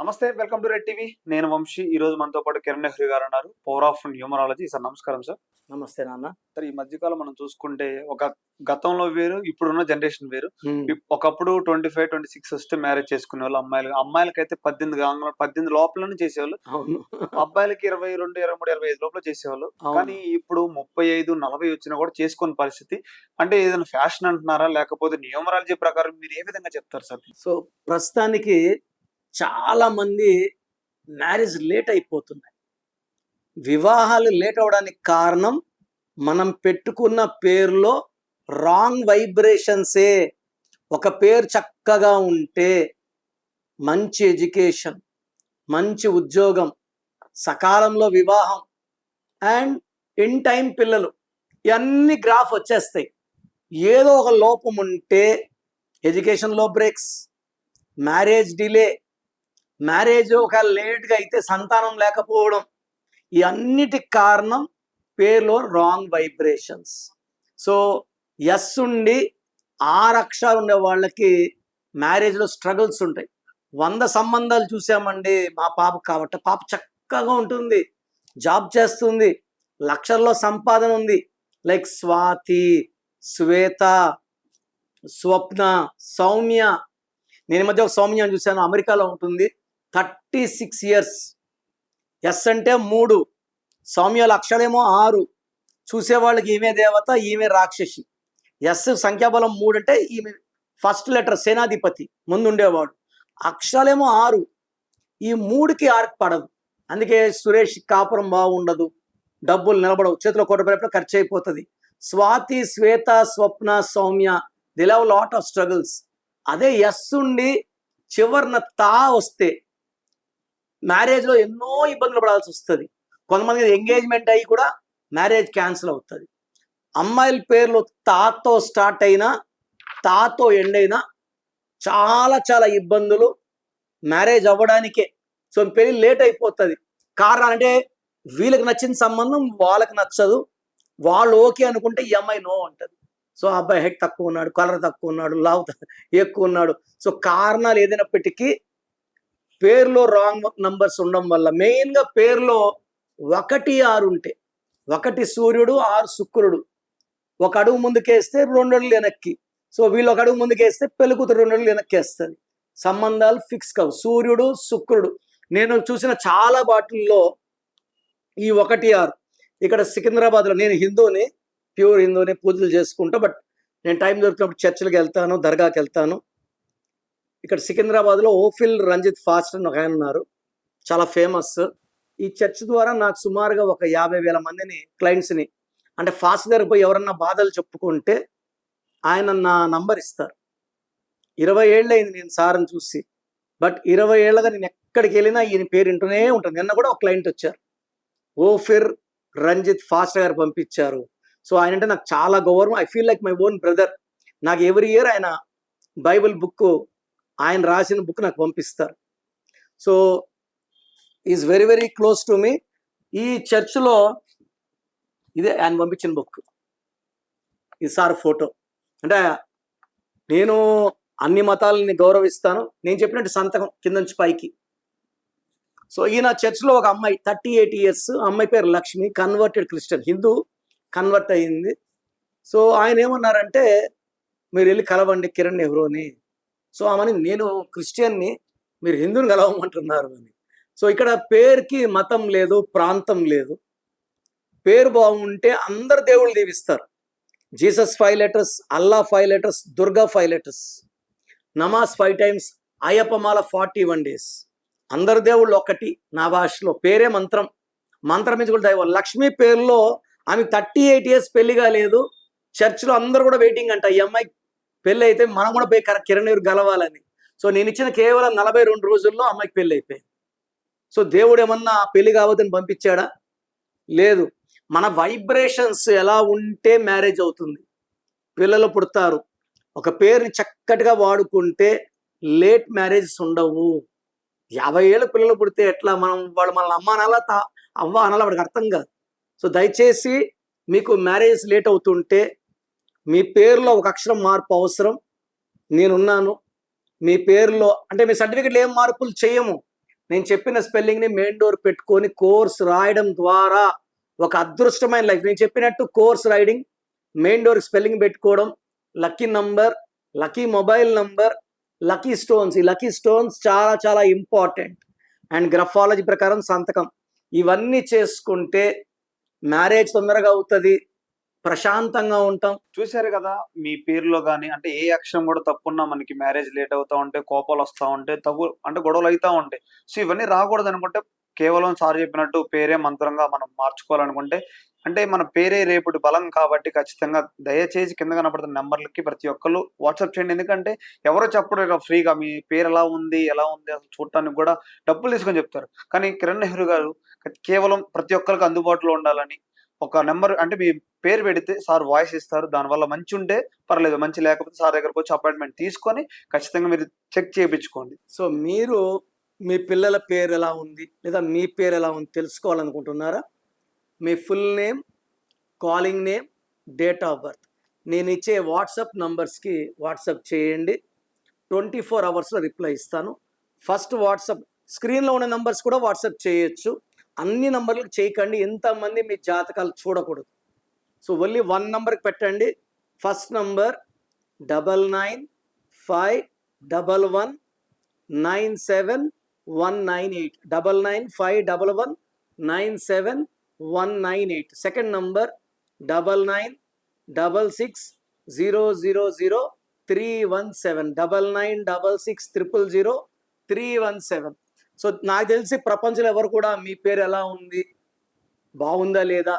నమస్తే welcome to red TV. నేను వంశీ. ఈ రోజు మనతో పాటు కిరణ్ నెహ్రూ గారు ఉన్నారు. పవర్ ఆఫ్ న్యూమరాలజీ సార్ నమస్కారం సార్. నమస్తే నాన్న. సార్ ఈ మధ్యకాలం మనం చూసుకుంటే ఒక గతంలో వేరు ఇప్పుడున్న జనరేషన్ వేరు. ఒకప్పుడు ట్వంటీ ఫైవ్ ట్వంటీ సిక్స్ వస్తే మ్యారేజ్ చేసుకునే వాళ్ళు అమ్మాయిలు. అమ్మాయిలకైతే పద్దెనిమిది కాగానే పద్దెనిమిది లోపలనే చేసేవాళ్ళు. అబ్బాయిలకి ఇరవై రెండు ఇరవై మూడు ఇరవై ఐదు లోపల చేసేవాళ్ళు. కానీ ఇప్పుడు ముప్పై ఐదు నలభై వచ్చినా కూడా చేసుకునే పరిస్థితి. అంటే ఏదైనా ఫ్యాషన్ అంటున్నారా? లేకపోతే న్యూమరాలజీ ప్రకారం మీరు ఏ విధంగా చెప్తారు సార్? సో ప్రస్తుతానికి చాలామంది మ్యారేజ్ లేట్ అయిపోతున్నాయి. వివాహాలు లేట్ అవడానికి కారణం మనం పెట్టుకున్న పేరులో రాంగ్ వైబ్రేషన్సే. ఒక పేరు చక్కగా ఉంటే మంచి ఎడ్యుకేషన్ మంచి ఉద్యోగం సకాలంలో వివాహం అండ్ ఇన్ టైం పిల్లలు ఇవన్నీ గ్రాఫ్ వచ్చేస్తాయి. ఏదో ఒక లోపం ఉంటే ఎడ్యుకేషన్లో బ్రేక్స్ మ్యారేజ్ డిలే మ్యారేజ్ ఒక లేట్గా అయితే సంతానం లేకపోవడం. ఈ అన్నిటికి కారణం పేర్లో రాంగ్ వైబ్రేషన్స్ సో ఎస్ ఉండి ఆరు అక్షరాలు ఉండే వాళ్ళకి మ్యారేజ్లో స్ట్రగుల్స్ ఉంటాయి. వంద సంబంధాలు చూసామండి మా పాప కాబట్టి. పాప చక్కగా ఉంటుంది. జాబ్ చేస్తుంది. లక్షల్లో సంపాదన ఉంది. లైక్ స్వాతి శ్వేత స్వప్న సౌమ్య. నేను మధ్య ఒక సౌమ్య చూశాను. అమెరికాలో ఉంటుంది. Thirty six years. ఎస్ అంటే మూడు. సౌమ్య లక్షలేమో ఆరు. చూసేవాళ్ళకి ఈమె దేవత ఈమె రాక్షసి. ఎస్ సంఖ్యాబలం మూడు అంటే ఈమె ఫస్ట్ లెటర్ సేనాధిపతి ముందుండేవాడు. అక్షరాలేమో ఆరు. ఈ మూడుకి ఆర్క్ పడదు. అందుకే సురేష్ కాపురం బాగుండదు. డబ్బులు నిలబడవు. చేతిలో కోట పడినప్పుడు ఖర్చు అయిపోతుంది Swathi Swetha Swapna Sowmya the love lot of struggles. అదే ఎస్ ఉండి చివరిన తా వస్తే మ్యారేజ్లో ఎన్నో ఇబ్బందులు పడాల్సి వస్తుంది. కొంతమంది ఎంగేజ్మెంట్ అయ్యి కూడా మ్యారేజ్ క్యాన్సిల్ అవుతుంది. అమ్మాయిల పేర్లు తాతో స్టార్ట్ అయినా తాతో ఎండ్ అయినా చాలా చాలా ఇబ్బందులు మ్యారేజ్ అవ్వడానికే. సో పెళ్ళి లేట్ అయిపోతుంది. కారణం అంటే వీళ్ళకి నచ్చిన సంబంధం వాళ్ళకి నచ్చదు. వాళ్ళు ఓకే అనుకుంటే ఈ అమ్మాయి నో అంటది. సో ఆ అబ్బాయి హెడ్ తక్కువ ఉన్నాడు కలర్ తక్కువ ఉన్నాడు లావ్ ఎక్కువ ఉన్నాడు. సో కారణాలు ఏదైనప్పటికీ పేర్లో రాంగ్ నంబర్స్ ఉండడం వల్ల మెయిన్గా పేరులో ఒకటి ఆరు ఉంటే ఒకటి సూర్యుడు ఆరు శుక్రుడు. ఒక అడుగు ముందుకేస్తే రెండు అడుగులు వెనక్కి. సో వీళ్ళు ఒక అడుగు ముందుకేస్తే పెళ్ళికూతురు రెండు అడుగులు వెనక్కి వేస్తుంది సంబంధాలు ఫిక్స్ కావు. సూర్యుడు శుక్రుడు. నేను చూసిన చాలా బాటిల్లో ఈ ఒకటి ఆరు. ఇక్కడ సికింద్రాబాద్లో నేను హిందూని ప్యూర్ హిందూని పూజలు చేసుకుంటా బట్ నేను టైం దొరికినప్పుడు చర్చిలకు వెళ్తాను దర్గాకి వెళ్తాను. ఇక్కడ సికింద్రాబాద్లో ఓఫిల్ రంజిత్ ఫాస్ట్ అని ఒక ఆయన ఉన్నారు. చాలా ఫేమస్ ఈ చర్చ్ ద్వారా నాకు సుమారుగా ఒక యాభై వేల మందిని క్లయింట్స్ని అంటే ఫాస్ట్ దగ్గర పోయి ఎవరన్నా బాధలు చెప్పుకుంటే ఆయన నా నంబర్ ఇస్తారు. ఇరవై ఏళ్ళు అయింది నేను సార్ని చూసి. బట్ ఇరవై ఏళ్ళగా నేను ఎక్కడికి వెళ్ళినా ఈయన పేరు వింటూనే ఉంటుంది. నిన్న కూడా ఒక క్లయింట్ వచ్చారు. ఓఫిర్ రంజిత్ ఫాస్ట్ గారు పంపించారు. సో ఆయన అంటే నాకు చాలా గౌరవం. I feel like my own brother నాకు ఎవ్రీ ఇయర్ ఆయన బైబిల్ బుక్ ఆయన రాసిన బుక్ నాకు పంపిస్తారు. So is very very close to me. ఈ చర్చ్లో ఇదే ఆయన పంపించిన బుక్. ఈ సార్ ఫోటో. అంటే నేను అన్ని మతాలని గౌరవిస్తాను. నేను చెప్పినట్టు సంతకం కింద నుంచి పైకి. సో ఈయన చర్చ్లో ఒక అమ్మాయి థర్టీ ఎయిట్ ఇయర్స్. అమ్మాయి పేరు Lakshmi. Converted Christian. Hindu convert అయ్యింది సో ఆయన ఏమన్నారంటే మీరు వెళ్ళి కలవండి కిరణ్ నెహ్రూని. సో ఆమెని నేను క్రిస్టియన్ని మీరు హిందువుని కలవమంటున్నారు అని. సో ఇక్కడ పేరుకి మతం లేదు ప్రాంతం లేదు. పేరు బాగుంటే అందరు దేవుళ్ళు దీవిస్తారు. Jesus five letters Allah five letters Durga five letters. Namaz five times అయ్యప్పమాల forty one days. అందరు దేవుళ్ళు ఒకటి నా భాషలో పేరే మంత్రం. మంత్రం మీద కూడా దైవం లక్ష్మీ పేరులో ఆమె థర్టీ ఎయిట్ ఇయర్స్ పెళ్ళి కాలేదు చర్చిలో అందరూ కూడా వెయిటింగ్ అంట ఈ అమ్మాయి పెళ్ళి అయితే మనం కూడా పోయి కిరణ్ నీరు గలవాలని. సో నేను ఇచ్చిన కేవలం నలభై రెండు రోజుల్లో అమ్మాయికి పెళ్ళి అయిపోయింది సో దేవుడు ఏమన్నా పెళ్ళి కావద్దని పంపించాడా? లేదు. మన వైబ్రేషన్స్ ఎలా ఉంటే మ్యారేజ్ అవుతుంది. పిల్లలు పుడతారు. ఒక పేరుని చక్కటిగా వాడుకుంటే లేట్ మ్యారేజెస్ ఉండవు. యాభై ఏళ్ళ పిల్లలు పుడితే ఎట్లా? మనం వాళ్ళు మన అమ్మ అనాలా? తా అవ్వ అనాలా? వాడికి అర్థం కాదు. సో దయచేసి మీకు మ్యారేజ్ లేట్ అవుతుంటే మీ పేరులో ఒక అక్షరం మార్పు అవసరం. నేనున్నాను. మీ పేరులో అంటే మీ సర్టిఫికెట్లు ఏం మార్పులు చేయము. నేను చెప్పిన స్పెల్లింగ్ని మెయిన్ డోర్ పెట్టుకొని కోర్స్ రాయడం ద్వారా ఒక అదృష్టమైన లైఫ్. నేను చెప్పినట్టు course riding main door spelling పెట్టుకోవడం lucky number lucky mobile number lucky stones. ఈ లక్కీ స్టోన్స్ చాలా చాలా ఇంపార్టెంట్. అండ్ గ్రఫాలజీ ప్రకారం సంతకం. ఇవన్నీ చేసుకుంటే మ్యారేజ్ తొందరగా అవుతుంది. ప్రశాంతంగా ఉంటాం. చూశారు కదా మీ పేరులో కానీ అంటే ఏ అక్షరం కూడా తప్పున్నా మనకి మ్యారేజ్ లేట్ అవుతా ఉంటే కోపాలు వస్తా ఉంటే తగు అంటే గొడవలు అవుతా ఉంటాయి. సో ఇవన్నీ రాకూడదు అనుకుంటే కేవలం సార్ చెప్పినట్టు పేరే మంత్రంగా మనం మార్చుకోవాలనుకుంటే అంటే మన పేరే రేపటి బలం కాబట్టి ఖచ్చితంగా దయచేసి కింద కనపడుతున్న నెంబర్లకి ప్రతి ఒక్కరు వాట్సాప్ చేయండి. ఎందుకంటే ఎవరో చెప్పరు ఫ్రీగా మీ పేరు ఎలా ఉంది ఎలా ఉంది అసలు చూడటానికి కూడా డబ్బులు తీసుకొని చెప్తారు. కానీ కిరణ్ నెహ్రూ గారు కేవలం ప్రతి ఒక్కరికి అందుబాటులో ఉండాలని ఒక నెంబర్ అంటే మీ పేరు పెడితే సార్ వాయిస్ ఇస్తారు దానివల్ల మంచి ఉంటే పర్లేదు మంచి లేకపోతే సార్ దగ్గరకు వచ్చి అపాయింట్మెంట్ తీసుకొని ఖచ్చితంగా మీరు చెక్ చేయించుకోండి. సో మీరు మీ పిల్లల పేరు ఎలా ఉంది లేదా మీ పేరు ఎలా ఉంది తెలుసుకోవాలనుకుంటున్నారా? మీ full name calling name date of birth. నేను ఇచ్చే వాట్సాప్ నంబర్స్కి వాట్సాప్ చేయండి. ట్వంటీ ఫోర్ అవర్స్లో రిప్లై ఇస్తాను. ఫస్ట్ వాట్సాప్ స్క్రీన్లో ఉన్న నంబర్స్ కూడా వాట్సాప్ చేయొచ్చు. అన్ని నంబర్లకు చేయకండి. ఎంతమంది మీ జాతకాలు చూడకూడదు. సో ఓన్లీ వన్ నంబర్కి పెట్టండి. First number double nine five double one nine seven one nine eight. Double nine five double one nine seven one nine eight. Second number double nine double six zero zero zero three one seven. Double nine double six triple zero three one seven. So నాకు తెలిసి ప్రపంచంలో ఎవరు కూడా మీ పేరు ఎలా ఉంది? బాగుందా లేదా?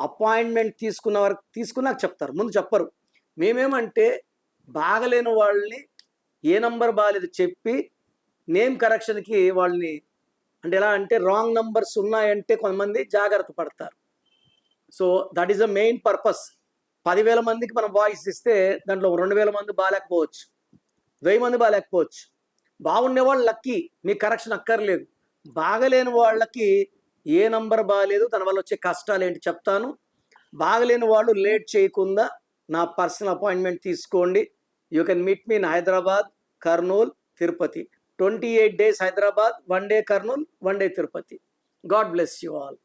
అపాయింట్మెంట్ తీసుకున్న వరకు తీసుకున్నాక చెప్తారు. ముందు చెప్పరు. మేమేమంటే బాగలేని వాళ్ళని ఏ నంబర్ బాగాలేదు చెప్పి నేమ్ కరెక్షన్కి వాళ్ళని అంటే ఎలా అంటే రాంగ్ నంబర్స్ ఉన్నాయంటే కొంతమంది జాగ్రత్త పడతారు. So that is the main purpose. పదివేల మందికి మనం వాయిస్ ఇస్తే దాంట్లో రెండు వేల మంది బాగాలేకపోవచ్చు వెయ్యి మంది బాగాలేకపోవచ్చు బాగుండే వాళ్ళు లక్కీ మీ కరెక్షన్ అక్కర్లేదు. బాగలేని వాళ్ళకి ఏ నంబర్ బాగాలేదు దాని వల్ల వచ్చే కష్టాలు ఏంటి చెప్తాను. బాగలేని వాళ్ళు లేట్ చేయకుండా నా పర్సనల్ అపాయింట్మెంట్ తీసుకోండి. You can meet me in Hyderabad Kurnool Tirupati. Twenty eight days Hyderabad one day Kurnool one day Tirupati. God bless you all.